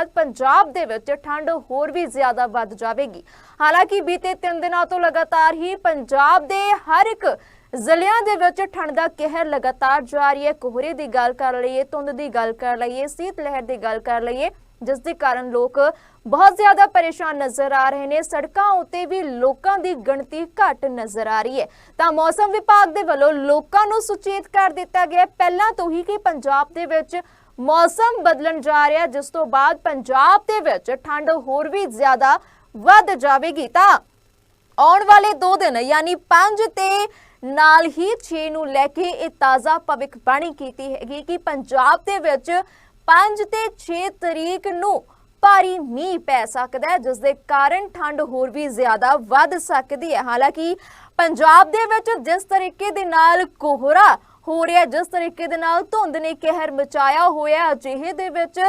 ਬਾਅਦ ਪੰਜਾਬ ਦੇ ਵਿੱਚ ਠੰਡ ਹੋਰ ਵੀ ਜ਼ਿਆਦਾ ਵੱਧ ਜਾਵੇਗੀ। ਹਾਲਾਂਕਿ ਬੀਤੇ 3 ਦਿਨਾਂ ਤੋਂ ਲਗਾਤਾਰ ਹੀ ਪੰਜਾਬ ਦੇ ਹਰ ਇੱਕ ਜ਼ਿਲ੍ਹਿਆਂ ਦੇ ਵਿੱਚ ਠੰਡ ਦਾ ਕਹਿਰ ਲਗਾਤਾਰ ਜਾਰੀ ਹੈ। ਕੋਹਰੇ ਦੀ ਗੱਲ ਕਰ ਲਈਏ, ਧੁੰਦ ਦੀ ਗੱਲ ਕਰ ਲਈਏ, ਸੀਤ ਲਹਿਰ ਦੀ ਗੱਲ ਕਰ ਲਈਏ, ਜਿਸ ਦੇ ਕਾਰਨ ਲੋਕ ਬਹੁਤ ਜ਼ਿਆਦਾ ਪਰੇਸ਼ਾਨ ਨਜ਼ਰ ਆ ਰਹੇ ਨੇ। ਸੜਕਾਂ ਉੱਤੇ ਵੀ ਲੋਕਾਂ ਦੀ ਗਿਣਤੀ ਘੱਟ ਨਜ਼ਰ ਆ ਰਹੀ ਹੈ। ਤਾਂ ਮੌਸਮ ਵਿਭਾਗ ਦੇ ਵੱਲੋਂ ਲੋਕਾਂ ਨੂੰ ਸੁਚੇਤ ਕਰ ਦਿੱਤਾ ਗਿਆ ਪਹਿਲਾਂ ਤੋਂ ਹੀ ਕਿ ਪੰਜਾਬ ਦੇ ਵਿੱਚ ਮੌਸਮ ਬਦਲਣ ਜਾ ਰਿਹਾ, ਜਿਸ ਤੋਂ ਬਾਅਦ ਪੰਜਾਬ ਦੇ ਵਿੱਚ ਠੰਡ ਹੋਰ ਵੀ ਜ਼ਿਆਦਾ ਵੱਧ ਜਾਵੇਗੀ। ਤਾਂ ਆਉਣ ਵਾਲੇ 2 ਦਿਨ, ਯਾਨੀ 5 ਤੇ ਨਾਲ ਹੀ 6 ਨੂੰ ਲੈ ਕੇ ਇਹ ਤਾਜ਼ਾ ਭਵਿੱਖਬਾਣੀ ਕੀਤੀ ਹੈਗੀ ਕਿ ਪੰਜਾਬ ਦੇ ਵਿੱਚ 5 ਤੇ 6 ਤਰੀਕ ਨੂੰ ਭਾਰੀ ਮੀਂਹ ਪੈ ਸਕਦਾ ਹੈ, ਜਿਸ ਦੇ ਕਾਰਨ ਠੰਡ ਹੋਰ ਵੀ ਜ਼ਿਆਦਾ ਵੱਧ ਸਕਦੀ ਹੈ। ਹਾਲਾਂਕਿ ਪੰਜਾਬ ਦੇ ਵਿੱਚ ਜਿਸ ਤਰੀਕੇ ਦੇ ਨਾਲ ਕੋਹਰਾ ਹੋ ਰਿਹਾ ਜਿਸ ਤਰੀਕੇ ਦੇ ਨਾਲ ਧੁੰਦ ਨੇ ਕਹਿਰ ਮਚਾਇਆ ਹੋਇਆ ਅਜਿਹੇ ਦੇ ਵਿੱਚ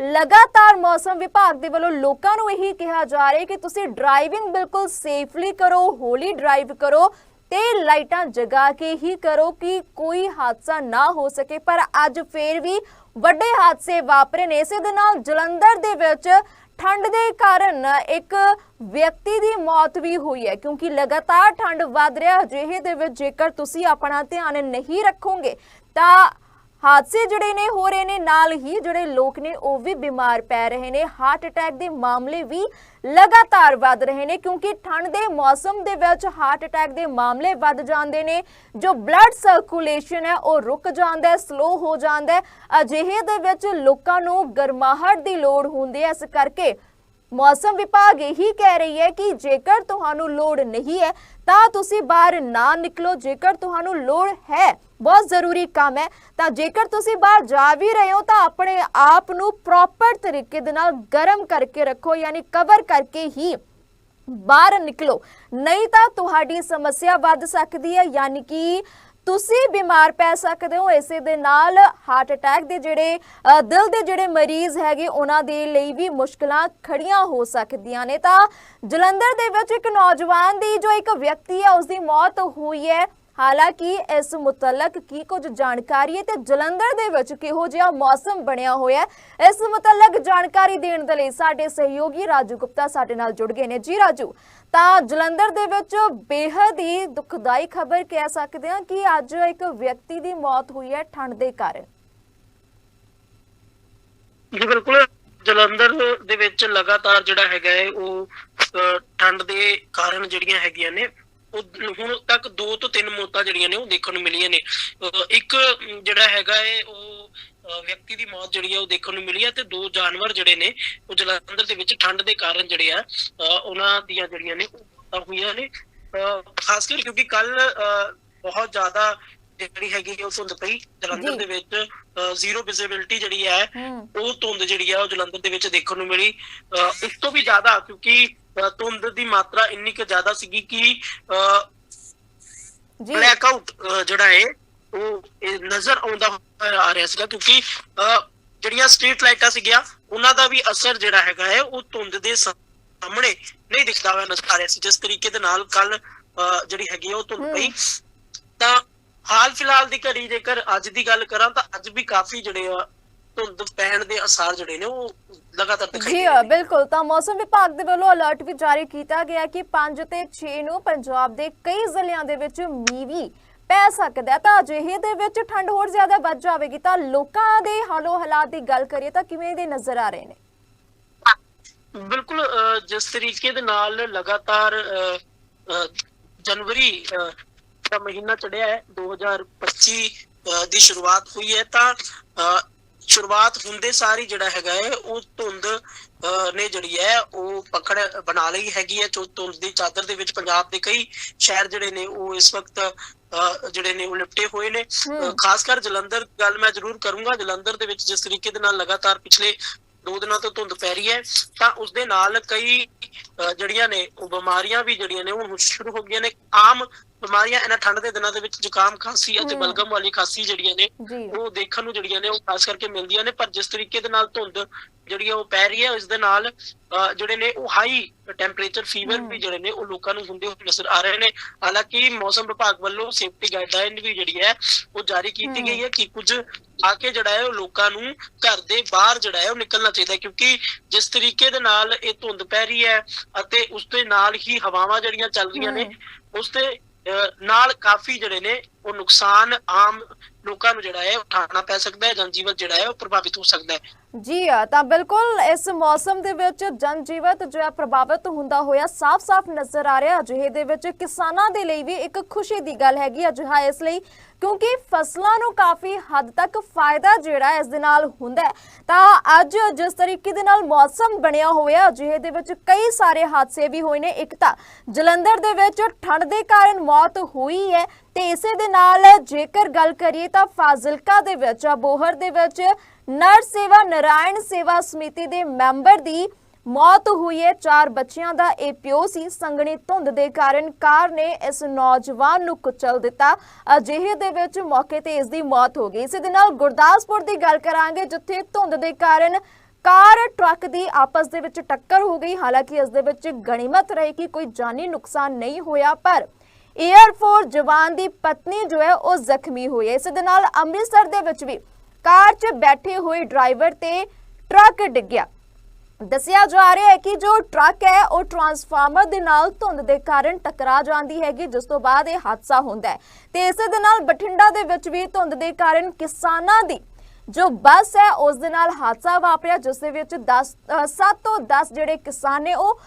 ਲਗਾਤਾਰ ਮੌਸਮ ਵਿਭਾਗ ਦੇ ਵੱਲੋਂ ਲੋਕਾਂ ਨੂੰ ਇਹੀ ਕਿਹਾ ਜਾ ਰਿਹਾ ਕਿ ਤੁਸੀਂ ਡਰਾਈਵਿੰਗ ਬਿਲਕੁਲ ਸੇਫਲੀ ਕਰੋ, ਹੌਲੀ ਡਰਾਈਵ ਕਰੋ ਤੇ ਲਾਈਟਾਂ ਜਗਾ ਕੇ ਹੀ ਕਰੋ ਕਿ ਕੋਈ ਹਾਦਸਾ ਨਾ ਹੋ ਸਕੇ। ਪਰ ਅੱਜ ਫੇਰ ਵੀ ਵੱਡੇ ਹਾਦਸੇ ਵਾਪਰੇ ਨੇ। ਇਸੇ ਦੇ ਨਾਲ ਜਲੰਧਰ ਦੇ ਵਿੱਚ ਠੰਡ ਦੇ ਕਾਰਨ ਇੱਕ ਵਿਅਕਤੀ ਦੀ ਮੌਤ ਵੀ ਹੋਈ ਹੈ, ਕਿਉਂਕਿ ਲਗਾਤਾਰ ਠੰਡ ਵੱਧ ਰਿਹਾ ਅਜਿਹੇ ਦੇ ਵਿੱਚ ਜੇਕਰ ਤੁਸੀਂ ਆਪਣਾ ਧਿਆਨ ਨਹੀਂ ਰੱਖੋਗੇ, ਤਾਂ ਹਾਦਸੇ ਜਿਹੜੇ ਨੇ, ਹੋ ਰਹੇ ਨੇ, ਨਾਲ ਹੀ ਜਿਹੜੇ ਲੋਕ ਨੇ, ਉਹ ਵੀ ਬਿਮਾਰ ਪੈ ਰਹੇ ਨੇ। ਹਾਰਟ ਅਟੈਕ ਦੇ ਮਾਮਲੇ ਵੀ ਲਗਾਤਾਰ ਵੱਧ ਰਹੇ ਨੇ, ਕਿਉਂਕਿ ਠੰਡ ਦੇ ਮੌਸਮ ਦੇ ਵਿੱਚ ਹਾਰਟ ਅਟੈਕ ਦੇ ਮਾਮਲੇ ਵੱਧ ਜਾਂਦੇ ਨੇ। ਜੋ ਬਲੱਡ ਸਰਕੂਲੇਸ਼ਨ ਹੈ, ਉਹ ਰੁਕ ਜਾਂਦਾ ਹੈ ਸਲੋ ਹੋ ਜਾਂਦਾ ਹੈ। ਅਜਿਹੇ ਦੇ ਵਿੱਚ ਲੋਕਾਂ ਨੂੰ ਗਰਮਾਹਟ ਦੀ ਲੋੜ ਹੁੰਦੀ ਹੈ। ਇਸ ਕਰਕੇ ਮੌਸਮ ਵਿਭਾਗ ਇਹੀ ਕਹਿ ਰਹੀ ਹੈ ਕਿ ਜੇਕਰ ਤੁਹਾਨੂੰ ਲੋੜ ਨਹੀਂ ਹੈ, ਤਾਂ ਤੁਸੀਂ ਬਾਹਰ ਨਾ ਨਿਕਲੋ। ਜੇਕਰ ਤੁਹਾਨੂੰ ਲੋੜ ਹੈ, ਬਹੁਤ ਜ਼ਰੂਰੀ ਕੰਮ ਹੈ। ਤਾਂ ਜੇਕਰ ਤੁਸੀਂ ਬਾਹਰ ਜਾ ਵੀ ਰਹੇ ਹੋ, ਤਾਂ ਆਪਣੇ ਆਪ ਨੂੰ ਪ੍ਰੋਪਰ ਤਰੀਕੇ ਦੇ ਨਾਲ ਗਰਮ ਕਰਕੇ ਰੱਖੋ, ਯਾਨੀ ਕਵਰ ਕਰਕੇ ਹੀ ਬਾਹਰ ਨਿਕਲੋ। ਨਹੀਂ ਤਾਂ ਤੁਹਾਡੀ ਸਮੱਸਿਆ ਵੱਧ ਸਕਦੀ ਹੈ, ਯਾਨੀ ਕਿ ਤੁਸੀਂ ਬਿਮਾਰ ਪੈ ਸਕਦੇ ਹੋ। ਇਸੇ ਦੇ ਨਾਲ ਹਾਰਟ ਅਟੈਕ ਦੇ ਜਿਹੜੇ ਦਿਲ ਦੇ ਜਿਹੜੇ ਮਰੀਜ਼ ਹੈਗੇ, ਉਹਨਾਂ ਦੇ ਲਈ ਵੀ ਮੁਸ਼ਕਲਾਂ ਖੜੀਆਂ ਹੋ ਸਕਦੀਆਂ ਨੇ। ਤਾਂ ਜਲੰਧਰ ਦੇ ਵਿੱਚ ਇੱਕ ਨੌਜਵਾਨ ਦੀ ਜੋ ਇੱਕ ਵਿਅਕਤੀ ਹੈ ਉਸ ਦੀ ਮੌਤ ਹੋਈ ਹੈ। ਹਾਲਾਂਕਿ ਇਸ ਮੁਤਲਕ ਕੀ ਕੁਝ ਜਾਣਕਾਰੀ ਹੈ ਤੇ ਜਲੰਧਰ ਦੇ ਵਿੱਚ ਕਿਹੋ ਜਿਹਾ ਮੌਸਮ ਬਣਿਆ ਹੋਇਆ ਹੈ, ਇਸ ਮੁਤਲਕ ਜਾਣਕਾਰੀ ਦੇਣ ਦੇ ਲਈ ਸਾਡੇ ਸਹਿਯੋਗੀ ਰਾਜੂ ਗੁਪਤਾ ਸਾਡੇ ਨਾਲ ਜੁੜ ਗਏ ਨੇ। ਜੀ ਰਾਜੂ ਤਾਂ ਜਲੰਧਰ ਦੇ ਵਿੱਚ ਬੇਹੱਦ ਹੀ ਦੁਖਦਾਈ ਖਬਰ ਕਹਿ ਸਕਦੇ ਹਾਂ ਕਿ ਅੱਜ ਇੱਕ ਵਿਅਕਤੀ ਦੀ ਮੌਤ ਹੋਈ ਹੈ ਠੰਡ ਦੇ ਕਾਰਨ। ਜੀ ਬਿਲਕੁਲ, ਜਲੰਧਰ ਦੇ ਵਿੱਚ ਲਗਾਤਾਰ ਜਿਹੜਾ ਹੈਗਾ ਹੈ, ਉਹ ਠੰਡ ਦੇ ਕਾਰਨ ਜਿਹੜੀਆਂ ਹੈਗੀਆਂ ਨੇ, ਉਹ ਹੁਣ ਤੱਕ ਦੋ ਤੋਂ ਤਿੰਨ ਮੌਤਾਂ ਜਿਹੜੀਆਂ ਨੇ ਉਹ ਦੇਖਣ ਨੂੰ ਮਿਲੀਆਂ ਨੇ। ਇੱਕ ਜਿਹੜਾ ਹੈਗਾ ਹੈ, ਉਹ ਵਿਅਕਤੀ ਦੀ ਮੌਤ ਜਿਹੜੀ ਹੈ ਉਹ ਦੇਖਣ ਨੂੰ ਮਿਲੀ ਹੈ ਤੇ ਦੋ ਜਾਨਵਰ ਜਿਹੜੇ ਨੇ ਉਹ ਜਲੰਧਰ ਦੇ ਵਿੱਚ ਠੰਡ ਦੇ ਕਾਰਨ ਜਿਹੜੇ ਆ ਉਹਨਾਂ ਦੀਆਂ ਜਿਹੜੀਆਂ ਨੇ ਹੋਈਆਂ ਨੇ। ਖਾਸ ਕਰ ਕਿਉਂਕਿ ਕੱਲ ਬਹੁਤ ਜ਼ਿਆਦਾ ਜਿਹੜੀ ਹੈਗੀ ਹੈ ਉਹ ਧੁੰਦ ਪਈ। ਜਲੰਧਰ। ਦੇ ਵਿੱਚ ਜ਼ੀਰੋ ਵਿਜ਼ਿਬਿਲਟੀ ਜਿਹੜੀ ਹੈ ਹੂੰ। ਉਹ ਧੁੰਦ ਜਿਹੜੀ ਆ ਉਹ ਜਲੰਧਰ ਦੇ ਵਿੱਚ ਦੇਖਣ ਨੂੰ ਮਿਲੀ। ਇਸ ਤੋਂ ਵੀ ਜ਼ਿਆਦਾ ਕਿਉਂਕਿ ਧੁੰਦ ਦੀ ਮਾਤਰਾ ਇੰਨੀ ਕੁ ਜ਼ਿਆਦਾ ਸੀਗੀ ਕਿ ਜੀ। ਬਲੈਕ ਆਊਟ ਜਿਹੜਾ ਹੈ ਉਹ ਇਹ ਨਜ਼ਰ ਆਉਂਦਾ ਆ ਰਿਹਾ ਸੀਗਾ ਕਿਉਂਕਿ ਜਿਹੜੀਆਂ ਸਟਰੀਟ ਲਾਈਟਾਂ ਸੀਗੀਆਂ ਉਹਨਾਂ ਦਾ ਵੀ ਅਸਰ ਜਿਹੜਾ ਹੈਗਾ ਹੈ ਉਹ ਧੁੰਦ ਦੇ ਸਾਹਮਣੇ ਨਹੀਂ ਦਿਖਦਾ ਹੋਇਆ ਨਜ਼ਰ ਆ ਰਿਹਾ ਸੀ। ਜਿਸ ਤਰੀਕੇ ਦੇ ਨਾਲ ਕੱਲ ਜਿਹੜੀ ਹੈਗੀ ਉਹ ਧੁੰਦ। ਪਈ। ਤਾਂ ਹਾਲ ਫਿਲਹਾਲ ਦੀ ਘੜੀ ਜੇਕਰ ਅੱਜ ਦੀ ਗੱਲ ਕਰਾਂ ਤਾਂ ਅੱਜ ਵੀ ਕਾਫੀ ਜਿਹੜੇ ਆ ਧੁੰਦ ਪੈਣ ਦੇ ਅਸਾਰ ਜਿਹੜੇ ਨੇ ਉਹ ਲਗਾਤਾਰ ਦਿਖਾਈ ਜੀ ਦੇ ਰਹੇ ਨੇ। ਬਿਲਕੁਲ। ਤਾਂ ਮੌਸਮ ਵਿਭਾਗ ਦੇ ਵੱਲੋਂ ਅਲਰਟ ਵੀ ਜਾਰੀ ਕੀਤਾ ਗਿਆ ਕਿ 5 ਤੇ 6 ਨੂੰ ਪੰਜਾਬ ਦੇ ਕਈ ਜ਼ਿਲ੍ਹਿਆਂ ਦੇ ਵਿੱਚ ਮੀਂਹ ਵੀ ਪੈ ਸਕਦਾ ਤਾਂ ਅਜਿਹੇ ਦੇ ਵਿੱਚ ਠੰਡ ਹੋਰ ਜ਼ਿਆਦਾ ਵੱਧ ਜਾਵੇਗੀ। ਤਾਂ ਲੋਕਾਂ ਦੇ ਹਾਲੋ ਹਾਲਾਤ ਦੀ ਗੱਲ ਕਰੀਏ ਤਾਂ ਕਿਵੇਂ ਦੇ ਨਜ਼ਰ ਆ ਰਹੇ ਨੇ? ਬਿਲਕੁਲ ਜਿਸ ਤਰੀਕੇ ਦੇ ਨਾਲ ਲਗਾਤਾਰ ਜਨਵਰੀ ਦਾ ਮਹੀਨਾ ਚੜਿਆ ਹੈ 2025 ਅਹ, ਦੀ ਸ਼ੁਰੂਆਤ ਹੋਈ ਹੈ ਤਾਂ ਸ਼ੁਰੂਆਤ ਹੁੰਦੇ ਸਾਰੀ ਜਿਹੜਾ ਹੈਗਾ ਹੈ ਉਹ ਧੁੰਦ ਨੇ ਜਿਹੜੀ ਹੈ ਉਹ ਪਕੜ ਬਣਾ ਲਈ ਹੈਗੀ ਹੈ ਜੋ ਧੁੰਦ ਦੀ ਚਾਦਰ ਦੇ ਵਿੱਚ ਪੰਜਾਬ ਦੇ ਕਈ ਸ਼ਹਿਰ ਜਿਹੜੇ ਨੇ ਉਹ ਇਸ ਵਕਤ ਜਿਹੜੇ ਨੇ ਉਹ ਲਿਪਟੇ ਹੋਏ ਨੇ। ਖਾਸ ਕਰ ਜਲੰਧਰ ਗੱਲ ਮੈਂ ਜ਼ਰੂਰ ਕਰੂੰਗਾ ਜਲੰਧਰ ਦੇ ਵਿੱਚ ਜਿਸ ਤਰੀਕੇ ਦੇ ਨਾਲ ਲਗਾਤਾਰ ਪਿਛਲੇ ਦੋ ਦਿਨਾਂ ਤੋਂ ਧੁੰਦ ਪੈ ਰਹੀ ਹੈ ਤਾਂ ਉਸ ਦੇ ਨਾਲ ਕਈ ਜਿਹੜੀਆਂ ਨੇ ਉਹ ਬਿਮਾਰੀਆਂ ਵੀ ਜਿਹੜੀਆਂ ਨੇ ਉਹ ਸ਼ੁਰੂ ਹੋ ਗਈਆਂ ਨੇ। ਆਮ ਬਿਮਾਰੀਆਂ ਇਹਨਾਂ ਠੰਡ ਦੇ ਦਿਨਾਂ ਦੇ ਵਿੱਚ ਜ਼ੁਕਾਮ ਖਾਂਸੀ ਅਤੇ। ਬਲਗਮ ਵਾਲੀ ਖਾਂਸੀ ਜਿਹੜੀਆਂ ਨੇ ਉਹ ਦੇਖਣ ਨੂੰ ਜਿਹੜੀਆਂ ਨੇ ਉਹ ਖਾਸ ਕਰਕੇ ਮਿਲਦੀਆਂ ਨੇ ਪਰ ਜਿਸ ਤਰੀਕੇ ਦੇ ਨਾਲ ਧੁੰਦ ਜਿਹੜੀ ਉਹ ਪੈ ਰਹੀ ਹੈ ਇਸ ਦੇ ਨਾਲ ਜਿਹੜੇ ਨੇ ਉਹ ਹਾਈ ਟੈਂਪਰੇਚਰ ਫੀਵਰ। ਵੀ ਜਿਹੜੇ ਨੇ ਉਹ ਲੋਕਾਂ ਨੂੰ ਹੁੰਦੇ ਹੋਏ ਨਜ਼ਰ ਆ ਰਹੇ ਨੇ ਹਾਲਾਂਕਿ ਮੌਸਮ ਵਿਭਾਗ ਵੱਲੋਂ ਸੇਫਟੀ ਗਾਈਡਲਾਈਨ ਵੀ ਜਿਹੜੀ ਹੈ ਉਹ ਜਾਰੀ ਕੀਤੀ। ਗਈ ਹੈ ਕਿ ਕੁਝ ਆ ਕੇ ਜਿਹੜਾ ਹੈ ਉਹ ਲੋਕਾਂ ਨੂੰ ਘਰ ਦੇ ਬਾਹਰ ਜਿਹੜਾ ਹੈ ਉਹ ਨਿਕਲਣਾ ਚਾਹੀਦਾ ਕਿਉਂਕਿ ਜਿਸ ਤਰੀਕੇ ਦੇ ਨਾਲ ਇਹ ਧੁੰਦ ਪੈ ਰਹੀ ਹੈ ਅਤੇ ਉਸ ਦੇ ਨਾਲ ਹੀ ਹਵਾਵਾਂ ਜਿਹੜੀਆਂ ਚੱਲ ਰਹੀਆਂ ਨੇ ਉਸ ਅਹ, ਨਾਲ ਕਾਫੀ ਜਿਹੜੇ ਨੇ, ਉਹ ਨੁਕਸਾਨ ਆਮ ਲੋਕਾਂ ਨੂੰ ਜਿਹੜਾ ਹੈ, ਉਠਾਉਣਾ ਪੈ ਸਕਦਾ ਹੈ, ਜਨਜੀਵਨ ਜਿਹੜਾ ਹੈ, ਉਹ ਪ੍ਰਭਾਵਿਤ ਹੋ ਸਕਦਾ ਹੈ। ਜੀ ਤਾਂ ਬਿਲਕੁਲ ਇਸ ਮੌਸਮ ਦੇ ਵਿੱਚ ਜਨਜੀਵਤ ਜੋ ਪ੍ਰਭਾਵਿਤ ਹੁੰਦਾ ਹੋਇਆ, ਸਾਫ਼-ਸਾਫ਼ ਨਜ਼ਰ ਆ ਰਿਹਾ। ਅਜਿਹੇ ਦੇ ਵਿੱਚ ਕਿਸਾਨਾਂ ਦੇ ਲਈ ਵੀ ਇੱਕ ਖੁਸ਼ੀ ਦੀ ਗੱਲ ਹੈਗੀ। ਅਜਿਹਾ ਇਸ ਲਈ ਕਿਉਂਕਿ ਫਸਲਾਂ ਨੂੰ ਕਾਫੀ ਹੱਦ ਤੱਕ ਫਾਇਦਾ ਜਿਹੜਾ ਇਸ ਦੇ ਨਾਲ ਹੁੰਦਾ ਤਾਂ ਅੱਜ ਜਿਸ ਤਰੀਕੇ ਦੇ ਨਾਲ ਮੌਸਮ ਬਣਿਆ ਹੋਇਆ, ਅਜਿਹੇ ਦੇ ਵਿੱਚ ਕਈ ਸਾਰੇ ਹਾਦਸੇ ਵੀ ਹੋਏ ਨੇ। ਇੱਕ ਤਾਂ ਜਲੰਧਰ ਦੇ ਵਿੱਚ ਠੰਡ ਦੇ ਕਾਰਨ ਮੌਤ ਹੋਈ ਹੈ ਤੇ ਇਸੇ ਦੇ ਨਾਲ ਜੇਕਰ ਗੱਲ ਕਰੀਏ ਤਾਂ ਫਾਜ਼ਿਲਕਾ ਦੇ ਵਿੱਚ, ਅਬੋਹਰ ਦੇ ਵਿੱਚ ਨਰ ਸੇਵਾ ਨਾਰਾਇਣ ਸੇਵਾ ਸਮਿਤੀ ਦੇ ਮੈਂਬਰ ਦੀ ਮੌਤ ਹੋਈ ਹੈ। ਚਾਰ ਬੱਚਿਆਂ ਦਾ ਇਹ ਪਿਓ ਸੀ। ਸੰਗਣੀ ਧੁੰਦ ਦੇ ਕਾਰਨ ਕਾਰ ਨੇ ਇਸ ਨੌਜਵਾਨ ਨੂੰ ਕੁਚਲ ਦਿੱਤਾ। ਅਜਿਹੇ ਦੇ ਵਿੱਚ ਮੌਕੇ ਤੇ ਇਸ ਦੀ ਮੌਤ ਹੋ ਗਈ। ਇਸੇ ਦੇ ਨਾਲ ਗੁਰਦਾਸਪੁਰ ਦੀ ਗੱਲ ਕਰਾਂਗੇ, ਜਿੱਥੇ ਧੁੰਦ ਦੇ ਕਾਰਨ ਕਾਰ, ਟਰੱਕ ਦੀ ਆਪਸ ਦੇ ਵਿੱਚ ਟੱਕਰ ਹੋ ਗਈ। ਹਾਲਾਂਕਿ ਇਸ ਦੇ ਵਿੱਚ ਗਣੀਮਤ ਰਹੀ ਕਿ ਕੋਈ ਜਾਨੀ ਨੁਕਸਾਨ ਨਹੀਂ ਹੋਇਆ, ਪਰ ਏਅਰ ਫੋਰਸ ਜਵਾਨ ਦੀ ਪਤਨੀ ਜੋ ਹੈ, ਉਹ ਜ਼ਖਮੀ ਹੋਈ ਹੈ। ਇਸ ਦੇ ਨਾਲ ਅੰਮ੍ਰਿਤਸਰ ਦੇ ਵਿੱਚ ਵੀ ਕਾਰ 'ਚ ਬੈਠੇ ਹੋਏ ਡਰਾਈਵਰ ਤੇ ਟਰੱਕ ਡਿੱਗਿਆ। ਦੱਸਿਆ ਜਾ ਰਿਹਾ ਹੈ ਕਿ ਜੋ ਟਰੱਕ ਹੈ, ਉਹ ਟਰਾਂਸਫਾਰਮਰ ਦੇ ਨਾਲ ਧੁੰਦ ਦੇ ਕਾਰਨ ਟਕਰਾ ਜਾਂਦੀ ਹੈਗੀ, ਜਿਸ ਤੋਂ ਬਾਅਦ ਇਹ ਹਾਦਸਾ ਹੁੰਦਾ ਹੈ। ਤੇ ਇਸੇ ਦੇ ਨਾਲ ਬਠਿੰਡਾ ਦੇ ਵਿੱਚ ਵੀ ਧੁੰਦ ਦੇ ਕਾਰਨ ਕਿਸਾਨਾਂ ਦੀ ਜੋ ਬੱਸ ਹੈ, ਉਸ ਦੇ ਨਾਲ ਹਾਦਸਾ ਵਾਪਰਿਆ, ਜਿਸ ਦੇ ਵਿੱਚ 10 7 ਤੋਂ 10 ਜਿਹੜੇ ਕਿਸਾਨ ਨੇ, ਉਹ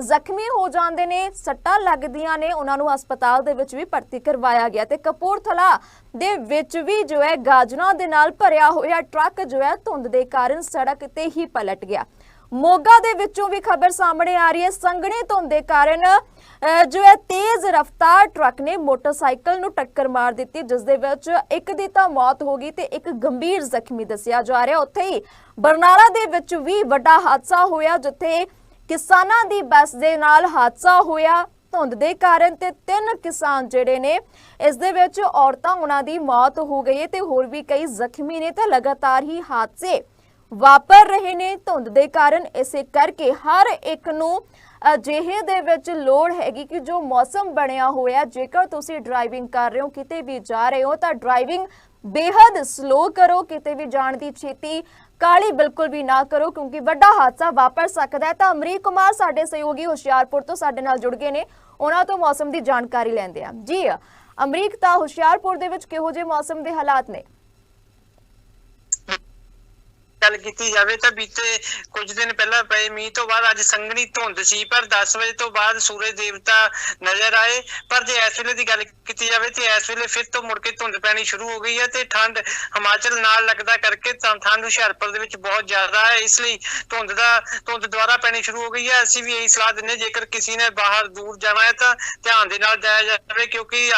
ਜ਼ਖਮੀ ਹੋ ਜਾਂਦੇ ਨੇ, ਸੱਟਾਂ ਲੱਗਦੀਆਂ ਨੇ, ਉਹਨਾਂ ਨੂੰ ਹਸਪਤਾਲ ਦੇ ਵਿੱਚ ਵੀ ਭਰਤੀ ਕਰਵਾਇਆ ਗਿਆ। ਤੇ ਕਪੂਰਥਲਾ ਦੇ ਵਿੱਚ ਵੀ ਜੋ ਹੈ, ਗਾਜਰਾਂ ਦੇ ਨਾਲ ਭਰਿਆ ਹੋਇਆ ਟਰੱਕ ਜੋ ਹੈ, ਧੁੰਦ ਦੇ ਕਾਰਨ ਸੜਕ ਤੇ ਹੀ ਪਲਟ ਗਿਆ। ਮੋਗਾ ਦੇ ਵਿੱਚੋਂ ਵੀ ਖਬਰ ਸਾਹਮਣੇ ਆ ਰਹੀ ਹੈ। ਸੰਘਣੀ ਧੁੰਦ ਦੇ ਕਾਰਨ ਜੋ ਹੈ, ਤੇਜ਼ ਰਫ਼ਤਾਰ ਟਰੱਕ ਨੇ ਮੋਟਰਸਾਈਕਲ ਨੂੰ ਟੱਕਰ ਮਾਰ ਦਿੱਤੀ, ਜਿਸ ਦੇ ਵਿੱਚ ਇੱਕ ਦੀ ਤਾਂ ਮੌਤ ਹੋ ਗਈ ਤੇ ਇੱਕ ਗੰਭੀਰ ਜ਼ਖਮੀ ਦੱਸਿਆ ਜਾ ਰਿਹਾ। ਉੱਥੇ ਹੀ ਬਰਨਾਲਾ ਦੇ ਵਿੱਚ ਵੀ ਵੱਡਾ ਹਾਦਸਾ ਹੋਇਆ, ਜਿੱਥੇ ਕਿਸਾਨਾਂ ਦੀ ਬੱਸ ਦੇ ਨਾਲ ਹਾਦਸਾ ਹੋਇਆ। ਧੁੰਦ ਦੇ ਕਾਰਨ ਤੇ ਤਿੰਨ ਕਿਸਾਨ ਜਿਹੜੇ ਨੇ, ਇਸ ਦੇ ਵਿੱਚ ਔਰਤਾਂ, ਉਹਨਾਂ ਦੀ ਮੌਤ ਹੋ ਗਈ ਹੈ ਤੇ ਹੋਰ ਵੀ ਕਈ ਜ਼ਖਮੀ ਨੇ ਤਾਂ ਲਗਾਤਾਰ ਹੀ ਹਾਦਸੇ ਵਾਪਰ ਰਹੇ ਨੇ ਧੁੰਦ ਦੇ ਕਾਰਨ। ਇਸੇ ਕਰਕੇ ਹਰ ਇੱਕ ਨੂੰ ਅਜਿਹੇ ਦੇ ਵਿੱਚ ਲੋੜ ਹੈਗੀ ਕਿ ਜੋ ਮੌਸਮ ਬਣਿਆ ਹੋਇਆ, ਜੇਕਰ ਤੁਸੀਂ ਡਰਾਈਵਿੰਗ ਕਰ ਰਹੇ ਹੋ, ਕਿਤੇ ਵੀ ਜਾ ਰਹੇ ਹੋ, ਤਾਂ ਡਰਾਈਵਿੰਗ ਬੇਹੱਦ ਸਲੋ ਕਰੋ, ਕਿਤੇ ਵੀ ਜਾਣ ਦੀ ਛੇਤੀ ਕਾਲੀ ਬਿਲਕੁਲ ਵੀ ਨਾ ਕਰੋ, ਕਿਉਂਕਿ ਵੱਡਾ ਹਾਦਸਾ ਵਾਪਰ ਸਕਦਾ ਹੈ। ਤਾਂ ਅਮਰੀਕ ਕੁਮਾਰ ਸਾਡੇ ਸਹਿਯੋਗੀ ਹੁਸ਼ਿਆਰਪੁਰ ਤੋਂ ਸਾਡੇ ਨਾਲ ਜੁੜ ਗਏ ਨੇ। ਉਹਨਾਂ ਤੋਂ ਮੌਸਮ ਦੀ ਜਾਣਕਾਰੀ ਲੈਂਦੇ ਆ ਜੀ ਅਮਰੀਕ ਤਾਂ ਹੁਸ਼ਿਆਰਪੁਰ ਦੇ ਵਿੱਚ ਕਿਹੋ ਜਿਹੇ ਮੌਸਮ ਦੇ ਹਾਲਾਤ ਨੇ? ਗੱਲ ਕੀਤੀ ਜਾਵੇ ਤਾਂ ਬੀਤੇ ਕੁਝ ਦਿਨ ਪਹਿਲਾਂ ਪਏ ਮੀਂਹ ਤੋਂ ਬਾਅਦ ਅੱਜ ਸੰਘਣੀ ਧੁੰਦ ਸੀ, ਪਰ 10 ਵਜੇ ਤੋਂ ਬਾਅਦ ਸੂਰਜ ਦੇਵਤਾ ਨਜ਼ਰ ਆਏ। ਪਰ ਜੇ ਇਸ ਵੇਲੇ ਦੀ ਗੱਲ ਕੀਤੀ ਜਾਵੇ ਤੇ ਇਸ ਵੇਲੇ ਫਿਰ ਤੋਂ ਮੁੜ ਕੇ ਧੁੰਦ ਪੈਣੀ ਸ਼ੁਰੂ ਹੋ ਗਈ ਹੈ ਤੇ ਠੰਡ ਹਿਮਾਚਲ ਨਾਲ ਲੱਗਦਾ ਕਰਕੇ ਠੰਡ ਹੁਸ਼ਿਆਰਪੁਰ ਦੇ ਵਿੱਚ ਬਹੁਤ ਜ਼ਿਆਦਾ ਹੈ, ਇਸ ਲਈ ਧੁੰਦ ਦਾ, ਧੁੰਦ ਦੁਆਰਾ ਪੈਣੀ ਸ਼ੁਰੂ ਹੋ ਗਈ ਹੈ। ਅਸੀਂ ਵੀ ਇਹੀ ਸਲਾਹ ਦਿੰਦੇ ਜੇਕਰ ਕਿਸੇ ਨੇ ਬਾਹਰ ਦੂਰ ਜਾਣਾ ਹੈ ਤਾਂ ਧਿਆਨ ਦੇ ਨਾਲ ਜਾਇਆ ਜਾਵੇ ਕਿਉਂਕਿ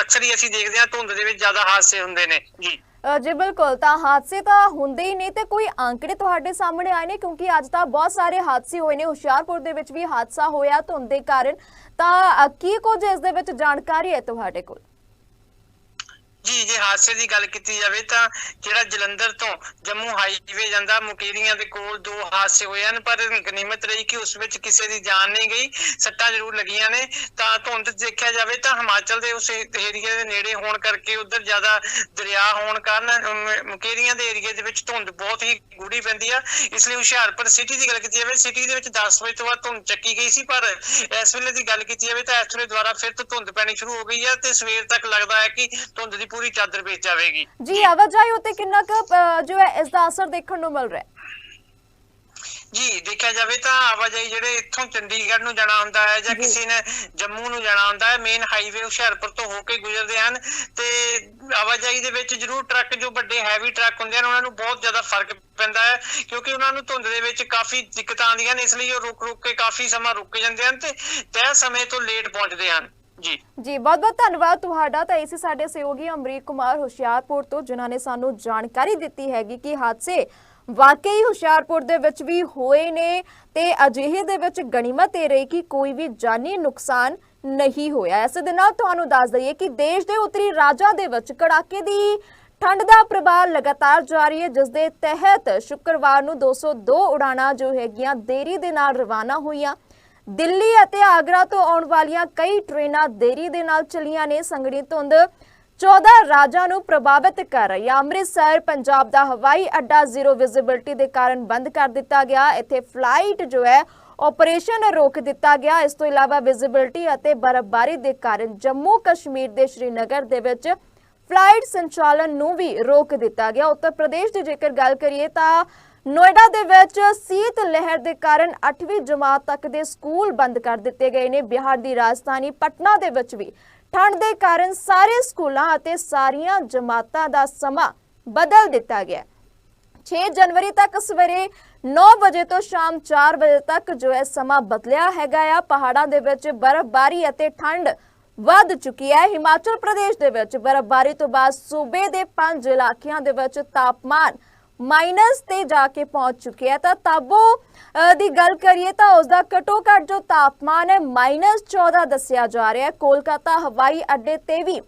ਅਕਸਰ ਹੀ ਅਸੀਂ ਦੇਖਦੇ ਹਾਂ ਧੁੰਦ ਦੇ ਵਿੱਚ ਜ਼ਿਆਦਾ ਹਾਦਸੇ ਹੁੰਦੇ ਨੇ। ਜੀ। ਜੀ ਬਿਲਕੁਲ, ਤਾਂ ਹਾਦਸੇ ਤਾਂ ਹੁੰਦੇ ਹੀ ਨੇ ਤੇ ਕੋਈ ਅੰਕੜੇ ਤੁਹਾਡੇ ਸਾਹਮਣੇ ਆਏ ਨੇ ਕਿਉਂਕਿ ਅੱਜ ਤਾਂ ਬਹੁਤ ਸਾਰੇ ਹਾਦਸੇ ਹੋਏ ਨੇ। ਹੁਸ਼ਿਆਰਪੁਰ ਦੇ ਵਿੱਚ ਵੀ ਹਾਦਸਾ ਹੋਇਆ ਧੁੰਦ ਦੇ ਕਾਰਨ। ਤਾਂ ਕੀ ਕੁਝ ਇਸ ਦੇ ਵਿੱਚ ਜਾਣਕਾਰੀ ਹੈ ਤੁਹਾਡੇ ਕੋਲ? ਜੀ, ਜੇ ਹਾਦਸੇ ਦੀ ਗੱਲ ਕੀਤੀ ਜਾਵੇ ਤਾਂ ਜਿਹੜਾ ਜਲੰਧਰ ਤੋਂ ਜੰਮੂ ਹਾਈਵੇ ਜਾਂਦਾ, ਮੁਕੇਰੀਆਂ ਦੇ ਕੋਲ ਦੋ ਹਾਦਸੇ ਹੋਏ ਹਨ, ਪਰ ਗਨੀਮਤ ਰਹੀ ਕਿ ਉਸ ਵਿੱਚ ਕਿਸੇ ਦੀ ਜਾਨ ਨਹੀਂ ਗਈ, ਸੱਟਾਂ ਜ਼ਰੂਰ ਲੱਗੀਆਂ ਨੇ। ਤਾਂ ਧੁੰਦ ਦੇਖਿਆ ਜਾਵੇ ਤਾਂ ਹਿਮਾਚਲ ਦੇ ਉਸ ਏਰੀਆ ਦੇ ਨੇੜੇ ਹੋਣ ਕਰਕੇ ਉਧਰ ਜ਼ਿਆਦਾ ਦਰਿਆ ਹੋਣ ਕਾਰਨ ਮੁਕੇਰੀਆਂ ਦੇ ਏਰੀਆ ਦੇ ਵਿੱਚ ਧੁੰਦ ਬਹੁਤ ਹੀ ਗੂੜੀ ਪੈਂਦੀ ਆ। ਇਸ ਲਈ ਹੁਸ਼ਿਆਰਪੁਰ ਸਿਟੀ ਦੀ ਗੱਲ ਕੀਤੀ ਜਾਵੇ ਸਿਟੀ ਦੇ ਵਿੱਚ 10 ਵਜੇ ਤੋਂ ਬਾਅਦ ਧੁੰਦ ਚੱਕੀ ਗਈ ਸੀ, ਪਰ ਇਸ ਵੇਲੇ ਦੀ ਗੱਲ ਕੀਤੀ ਜਾਵੇ ਤਾਂ ਇਸ ਵੇਲੇ ਦੁਬਾਰਾ ਫਿਰ ਤੋਂ ਧੁੰਦ ਪੈਣੀ ਸ਼ੁਰੂ ਹੋ ਗਈ ਹੈ ਤੇ ਸਵੇਰ ਤੱਕ ਲੱਗਦਾ ਹੈ ਕਿ ਧੁੰਦ ਦੀ ਪੂਰੀ ਚਾਦਰ ਵੇਚ ਜਾਵੇਗੀ। ਜੀ ਆਵਾਜਾਈ ਉੱਤੇ ਕਿੰਨਾ ਕੁ ਜੋ ਹੈ ਇਸ ਦਾ ਅਸਰ ਦੇਖਣ ਨੂੰ ਮਿਲ ਰਿਹਾ ਹੈ? ਜੀ ਦੇਖਿਆ ਜਾਵੇ ਤਾਂ ਆਵਾਜਾਈ ਜਿਹੜੇ ਇੱਥੋਂ ਚੰਡੀਗੜ੍ਹ ਨੂੰ ਜਾਣਾ ਹੁੰਦਾ ਹੈ ਜਾਂ ਜੀ। ਕਿਸੇ ਨੇ ਜੰਮੂ ਨੂੰ ਜਾਣਾ ਹੁੰਦਾ ਹੈ ਮੇਨ ਹਾਈਵੇ ਹੁਸ਼ਿਆਰਪੁਰ ਤੋਂ ਹੋ ਕੇ ਗੁਜ਼ਰਦੇ ਹਨ ਤੇ ਆਵਾਜਾਈ ਦੇ ਵਿੱਚ ਜ਼ਰੂਰ ਟਰੱਕ ਜੋ ਵੱਡੇ ਹੈਵੀ ਟਰੱਕ ਹੁੰਦੇ ਹਨ ਉਹਨਾਂ ਨੂੰ ਬਹੁਤ ਜ਼ਿਆਦਾ ਫ਼ਰਕ ਪੈਂਦਾ ਹੈ ਕਿਉਂਕਿ ਉਹਨਾਂ ਨੂੰ ਧੁੰਦ ਦੇ ਵਿੱਚ ਕਾਫੀ ਦਿੱਕਤਾਂ ਆਉਂਦੀਆਂ ਨੇ ਇਸ ਲਈ ਉਹ ਰੁਕ ਰੁਕ ਕੇ ਕਾਫੀ ਸਮਾਂ ਰੁਕ ਜਾਂਦੇ ਹਨ ਤੇ ਤੈਅ ਸਮੇਂ ਤੋਂ ਲੇਟ ਪਹੁੰਚਦੇ ਹਨ। ਜੀ। ਜੀ ਬਹੁਤ ਬਹੁਤ ਧੰਨਵਾਦ ਤੁਹਾਡਾ। ਤਾਂ ਇਸੇ ਸਾਡੇ ਸਹਿਯੋਗੀ ਅਮਰੀਕ ਕੁਮਾਰ ਹੁਸ਼ਿਆਰਪੁਰ ਤੋਂ, ਜਿਨ੍ਹਾਂ ਨੇ ਸਾਨੂੰ ਜਾਣਕਾਰੀ ਦਿੱਤੀ ਹੈਗੀ ਕਿ ਹਾਦਸੇ ਵਾਕਈ ਹੁਸ਼ਿਆਰਪੁਰ ਦੇ ਵਿੱਚ ਵੀ ਹੋਏ ਨੇ ਤੇ ਅਜਿਹੇ ਦੇ ਵਿੱਚ ਗਣੀਮਤ ਇਹ ਰਹੀ ਕਿ ਕੋਈ ਵੀ ਜਾਨੀ ਨੁਕਸਾਨ ਨਹੀਂ ਹੋਇਆ। ਇਸ ਦੇ ਨਾਲ ਤੁਹਾਨੂੰ ਦੱਸ ਦਈਏ ਕਿ ਦੇਸ਼ ਦੇ ਉੱਤਰੀ ਰਾਜਾਂ ਦੇ ਵਿੱਚ ਕੜਾਕੇ ਦੀ ਠੰਡ ਦਾ ਪ੍ਰਭਾਵ ਲਗਾਤਾਰ ਜਾਰੀ ਹੈ, ਜਿਸ ਦੇ ਤਹਿਤ ਸ਼ੁੱਕਰਵਾਰ ਨੂੰ 202 ਉਡਾਣਾਂ ਜੋ ਹੈਗੀਆਂ, ਦੇਰੀ ਦੇ ਨਾਲ ਰਵਾਨਾ ਹੋਈਆਂ। ਦਿੱਲੀ ਅਤੇ ਆਗਰਾ ਤੋਂ ਆਉਣ ਵਾਲੀਆਂ ਕਈ ਟ੍ਰੇਨਾਂ ਦੇਰੀ ਦੇ ਨਾਲ ਚੱਲੀਆਂ ਨੇ। ਸੰਘਣੀ ਧੁੰਦ 14 ਰਾਜਾਂ ਨੂੰ ਪ੍ਰਭਾਵਿਤ ਕਰ ਰਹੀ ਹੈ ਅੰਮ੍ਰਿਤਸਰ, ਪੰਜਾਬ ਦਾ ਹਵਾਈ ਅੱਡਾ ਜ਼ੀਰੋ ਵਿਜ਼ਿਬਿਲਟੀ ਦੇ ਕਾਰਨ ਬੰਦ ਕਰ ਦਿੱਤਾ ਗਿਆ। ਇੱਥੇ ਫਲਾਈਟ ਜੋ ਹੈ, ਆਪਰੇਸ਼ਨ ਰੋਕ ਦਿੱਤਾ ਗਿਆ। ਇਸ ਤੋਂ ਇਲਾਵਾ ਵਿਜ਼ਿਬਿਲਟੀ ਅਤੇ ਬਰਫ਼ਬਾਰੀ ਦੇ ਕਾਰਨ ਜੰਮੂ ਕਸ਼ਮੀਰ ਦੇ ਸ਼੍ਰੀਨਗਰ ਦੇ ਵਿੱਚ ਫਲਾਈਟ ਸੰਚਾਲਨ ਨੂੰ ਵੀ ਰੋਕ ਦਿੱਤਾ ਗਿਆ। ਉੱਤਰ ਪ੍ਰਦੇਸ਼ ਦੀ ਜੇਕਰ ਗੱਲ ਕਰੀਏ ਤਾਂ ਨੋਇਡਾ ਦੇ ਵਿੱਚ ਸੀਤ ਲਹਿਰ ਦੇ ਕਾਰਨ 8ਵੀਂ ਜਮਾਤ ਤੱਕ ਦੇ ਸਕੂਲ ਬੰਦ ਕਰ ਦਿੱਤੇ ਗਏ ਨੇ। ਬਿਹਾਰ ਦੀ ਰਾਜਧਾਨੀ ਪਟਨਾ ਦੇ ਵਿੱਚ ਵੀ ਠੰਡ ਦੇ ਕਾਰਨ ਸਾਰੇ ਸਕੂਲਾਂ ਅਤੇ ਸਾਰੀਆਂ ਜਮਾਤਾਂ ਦਾ ਸਮਾਂ ਬਦਲ ਦਿੱਤਾ ਗਿਆ 6 ਜਨਵਰੀ ਤੱਕ ਸਵੇਰੇ 9 ਵਜੇ ਤੋਂ ਸ਼ਾਮ 4 ਵਜੇ ਤੱਕ ਜੋ ਹੈ ਸਮਾਂ ਬਦਲਿਆ ਹੈਗਾ ਆ, ਪਹਾੜਾਂ ਦੇ ਵਿੱਚ ਬਰਫ਼ਬਾਰੀ ਅਤੇ ਠੰਡ ਵੱਧ ਚੁੱਕੀ ਹੈ। ਹਿਮਾਚਲ ਪ੍ਰਦੇਸ਼ ਦੇ ਵਿੱਚ ਬਰਫ਼ਬਾਰੀ ਤੋਂ ਬਾਅਦ ਸੂਬੇ ਦੇ ਪੰਜ ਇਲਾਕਿਆਂ ਦੇ ਵਿੱਚ ਤਾਪਮਾਨ ਮਾਈਨਸ ਤੇ ਜਾ ਕੇ ਪਹੁੰਚ ਚੁੱਕਿਆ ਤਾਂ ਤਾਬੋ ਦੀ ਗੱਲ ਕਰੀਏ ਤਾਂ ਉਸ ਦਾ ਘਟੋ ਘੱਟ ਜੋ ਤਾਪਮਾਨ ਹੈ 14 ਦੱਸਿਆ ਜਾ ਰਿਹਾ ਹੈ। ਕੋਲਕਾਤਾ, ਹਵਾਈ ਅੱਡੇ ਤੇ ਵੀ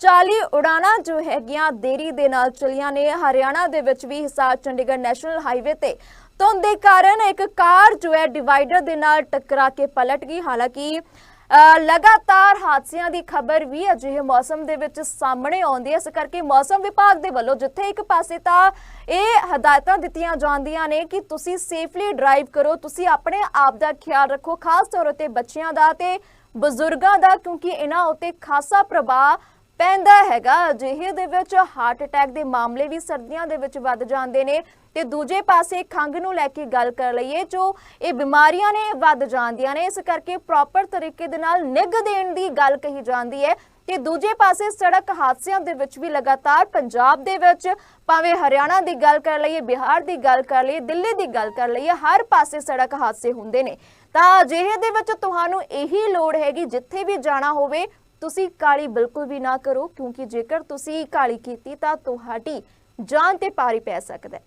40 ਉਡਾਣਾਂ ਜੋ ਹੈਗੀਆਂ ਦੇਰੀ ਦੇ ਨਾਲ ਚਲੀਆਂ ਨੇ। ਹਰਿਆਣਾ ਦੇ ਵਿੱਚ ਵੀ ਹਿਸਾਰ ਚੰਡੀਗੜ੍ਹ ਨੈਸ਼ਨਲ ਹਾਈਵੇ ਤੇ ਧੁੰਦ ਦੇ ਕਾਰਨ ਇੱਕ ਕਾਰ ਜੋ ਹੈ, ਡਿਵਾਈਡਰ ਦੇ ਨਾਲ ਟਕਰਾ ਕੇ ਪਲਟ ਗਈ। ਹਾਲਾਂਕਿ ਲਗਾਤਾਰ ਹਾਦਸਿਆਂ ਦੀ ਖਬਰ ਵੀ ਅਜਿਹੇ ਮੌਸਮ ਦੇ ਵਿੱਚ ਸਾਹਮਣੇ ਆਉਂਦੀ ਹੈ। ਇਸ ਕਰਕੇ ਮੌਸਮ ਵਿਭਾਗ ਦੇ ਵੱਲੋਂ ਜਿੱਥੇ ਇੱਕ ਪਾਸੇ ਤਾਂ ਇਹ ਹਦਾਇਤਾਂ ਦਿੱਤੀਆਂ ਜਾਂਦੀਆਂ ਨੇ ਕਿ ਤੁਸੀਂ ਸੇਫਲੀ ਡਰਾਈਵ ਕਰੋ, ਤੁਸੀਂ ਆਪਣੇ ਆਪ ਦਾ ਖਿਆਲ ਰੱਖੋ, ਖਾਸ ਤੌਰ ਤੇ ਬੱਚਿਆਂ ਦਾ ਤੇ ਬਜ਼ੁਰਗਾਂ ਦਾ, ਕਿਉਂਕਿ ਇਹਨਾਂ ਉੱਤੇ ਖਾਸਾ ਪ੍ਰਭਾਵ ਪੈਂਦਾ ਹੈਗਾ। ਅਜਿਹੇ ਦੇ ਵਿੱਚ ਹਾਰਟ ਅਟੈਕ ਦੇ ਮਾਮਲੇ ਵੀ ਸਰਦੀਆਂ ਦੇ ਵਿੱਚ ਵੱਧ ਜਾਂਦੇ ਨੇ। ਤੇ ਦੂਜੇ ਪਾਸੇ ਖੰਘ ਨੂੰ ਲੈ ਕੇ ਗੱਲ ਕਰ ਲਈਏ ਜੋ ਇਹ ਬਿਮਾਰੀਆਂ ਨੇ ਵੱਧ ਜਾਂਦੀਆਂ ਨੇ। ਇਸ ਕਰਕੇ ਪ੍ਰੋਪਰ ਤਰੀਕੇ ਦੇ ਨਾਲ ਨਿੱਘ ਦੇਣ ਦੀ ਗੱਲ ਕਹੀ ਜਾਂਦੀ ਹੈ। ਤੇ ਦੂਜੇ ਪਾਸੇ ਸੜਕ ਹਾਦਸਿਆਂ ਦੇ ਵਿੱਚ ਵੀ ਲਗਾਤਾਰ ਪੰਜਾਬ ਦੇ ਵਿੱਚ ਭਾਵੇਂ ਹਰਿਆਣਾ ਦੀ ਗੱਲ ਕਰ ਲਈਏ, ਬਿਹਾਰ ਦੀ ਗੱਲ ਕਰ ਲਈਏ, ਦਿੱਲੀ ਦੀ ਗੱਲ ਕਰ ਲਈਏ, ਹਰ ਪਾਸੇ ਸੜਕ ਹਾਦਸੇ ਹੁੰਦੇ ਨੇ। ਤਾਂ ਅਜਿਹੇ ਦੇ ਵਿੱਚ ਤੁਹਾਨੂੰ ਇਹੀ ਲੋੜ ਹੈਗੀ ਜਿੱਥੇ ਵੀ ਜਾਣਾ ਹੋਵੇ ਤੁਸੀਂ ਕਾਲੀ ਬਿਲਕੁਲ ਵੀ ਨਾ ਕਰੋ, ਕਿਉਂਕਿ ਜੇਕਰ ਤੁਸੀਂ ਕਾਲੀ ਕੀਤੀ ਤਾਂ ਤੁਹਾਡੀ ਜਾਨ ਤੇ ਪਾਰੀ ਪੈ ਸਕਦਾ ਹੈ।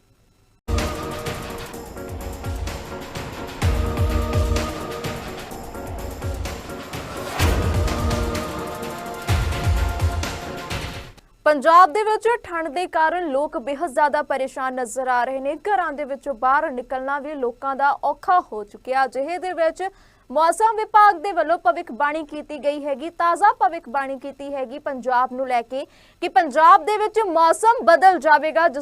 ਪੰਜਾਬ ਦੇ ਵਿੱਚ ਠੰਡ ਦੇ ਕਾਰਨ ਲੋਕ ਬੇਹੱਦ ਜ਼ਿਆਦਾ ਪਰੇਸ਼ਾਨ ਨਜ਼ਰ ਆ ਰਹੇ ਨੇ। ਘਰਾਂ ਦੇ ਵਿੱਚੋਂ ਬਾਹਰ ਨਿਕਲਣਾ ਵੀ ਲੋਕਾਂ ਦਾ ਔਖਾ ਹੋ ਚੁੱਕਿਆ। ਅਜਿਹੇ ਦੇ ਵਿੱਚ ਮੌਸਮ ਵਿਭਾਗ ਦੇ ਵੱਲੋਂ ਭਵਿੱਖਬਾਣੀ ਕੀਤੀ ਗਈ ਹੈਗੀ, ਤਾਜ਼ਾ ਭਵਿੱਖਬਾਣੀ ਕੀਤੀ ਹੈਗੀ, ਪੰਜਾਬ ਨੂੰ ਲੈ ਕੇ, ਕਿ ਪੰਜਾਬ ਦੇ ਵਿੱਚ ਮੌਸਮ ਬਦਲ ਜਾਵੇਗਾ, ਜਿਸ